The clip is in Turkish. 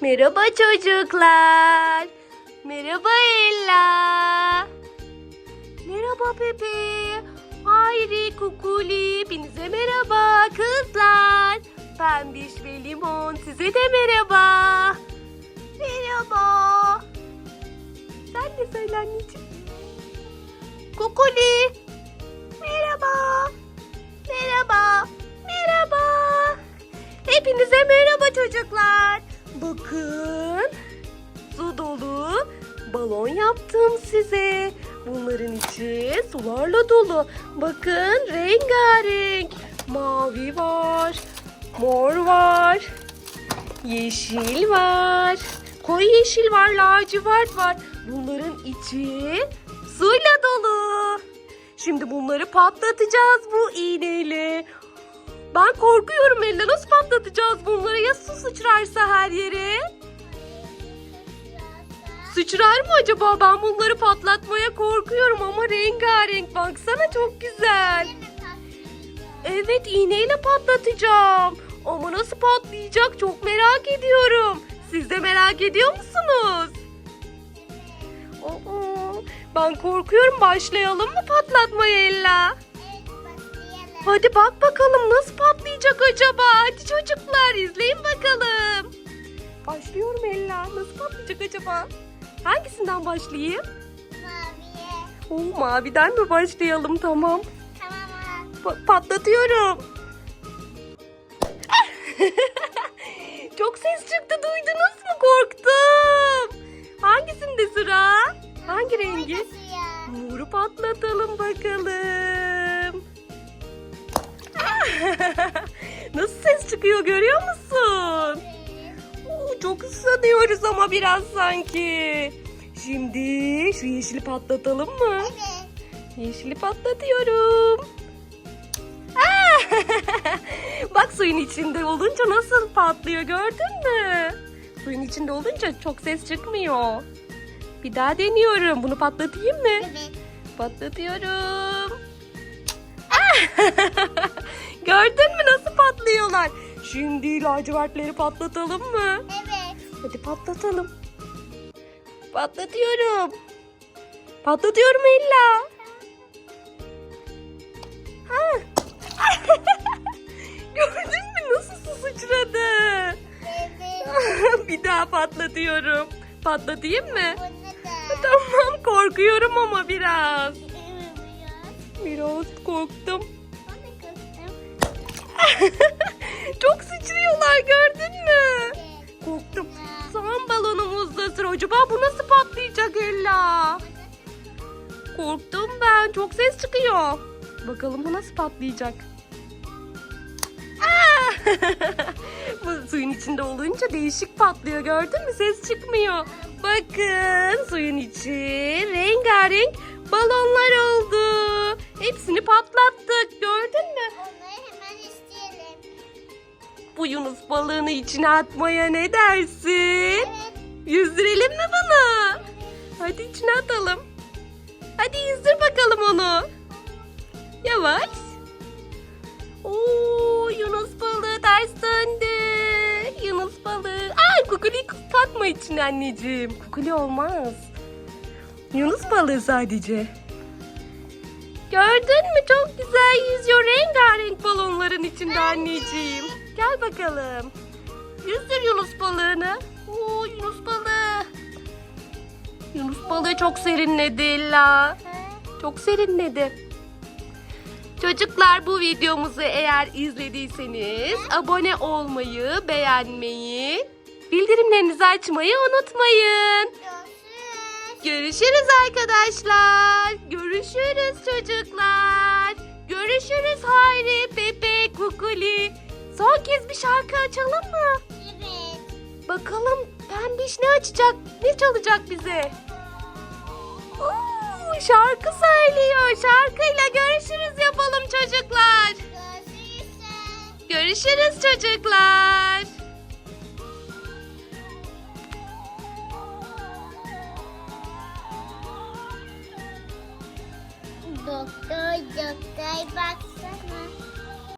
Merhaba çocuklar. Merhaba Ella. Merhaba Pepe. Hayri, Kukuli. Hepinize merhaba kızlar. Pembiş ve Limon size de merhaba. Merhaba. Sen de söyle anneciğim. Kukuli. Merhaba. Merhaba. Merhaba. Hepinize merhaba çocuklar. Bakın. Su dolu balon yaptım size. Bunların içi sularla dolu. Bakın rengarenk. Mavi var. Mor var. Yeşil var. Koyu yeşil var, lacivert var. Bunların içi suyla dolu. Şimdi bunları patlatacağız bu iğneyle. Ben korkuyorum Ella. Nasıl patlatacağız bunları? Ya su sıçrarsa her yere? Sıçrar mı acaba? Ben bunları patlatmaya korkuyorum ama rengarenk. Baksana çok güzel. Evet iğneyle patlatacağım. Ama nasıl patlayacak çok merak ediyorum. Siz de merak ediyor musunuz? Ben korkuyorum. Başlayalım mı patlatmaya Ella? Hadi bak bakalım nasıl patlayacak acaba? Hadi çocuklar izleyin bakalım. Başlıyorum Ella. Nasıl patlayacak acaba? Hangisinden başlayayım? Oo, maviden mi başlayalım? Tamam. Pa- patlatıyorum. Çok ses çıktı duydunuz mu? Korktum. Hangisinde sıra? Hangi rengi? Moru patlatalım bakalım. Nasıl ses çıkıyor görüyor musun? Oo, çok ıslanıyoruz ama biraz sanki. Şimdi şu yeşili patlatalım mı? Yeşili patlatıyorum. Aa! Bak suyun içinde olunca nasıl patlıyor gördün mü? Suyun içinde olunca çok ses çıkmıyor. Bir daha deniyorum. Bunu patlatayım mı? Patlatıyorum. Ah! Gördün mü nasıl patlıyorlar? Şimdi lacivertleri patlatalım mı? Hadi patlatalım. Patlatıyorum. Patlatıyorum Ella. Ha. Gördün mü nasıl su sıçradı? Bir daha patlatıyorum. Patlatayım mı? Tamam korkuyorum ama biraz. Biraz korktum. Çok sıçrıyorlar gördün mü? Korktum. Son balonumuz da sıra. Acaba bu nasıl patlayacak Ella? Korktum ben. Çok ses çıkıyor. Bakalım bu nasıl patlayacak? Ah! bu suyun içinde olunca değişik patlıyor. Gördün mü? Ses çıkmıyor. Bakın suyun içi rengarenk balonlar oldu. Hepsini patlattık. Balığını içine atmaya ne dersin? Yüzdürelim mi bunu? Hadi içine atalım. Hadi yüzdür bakalım onu. Yavaş. Oo, Yunus balığı ters döndü. Yunus balığı. Ay kukuli katma içine anneciğim. Kukuli olmaz. Yunus balığı sadece. Gördün mü çok güzel yüzüyor rengarenk balonların içinde anneciğim. Gel bakalım. Yüzdür Yunus balığını. Oo Yunus balığı. Yunus balığı çok serinledi Ella. Çok serinledi. Çocuklar bu videomuzu eğer izlediyseniz abone olmayı, beğenmeyi, bildirimlerinizi açmayı unutmayın. Görüşürüz arkadaşlar. Görüşürüz çocuklar. Görüşürüz Hayri, Pepe, Kukuli. Son kez bir şarkı açalım mı? Evet. Bakalım pembiş ne açacak? Ne çalacak bize? Oo, şarkı söylüyor. Şarkıyla görüşürüz yapalım çocuklar. Görüşürüz. Çocuklar. Doktor, doktor baksana.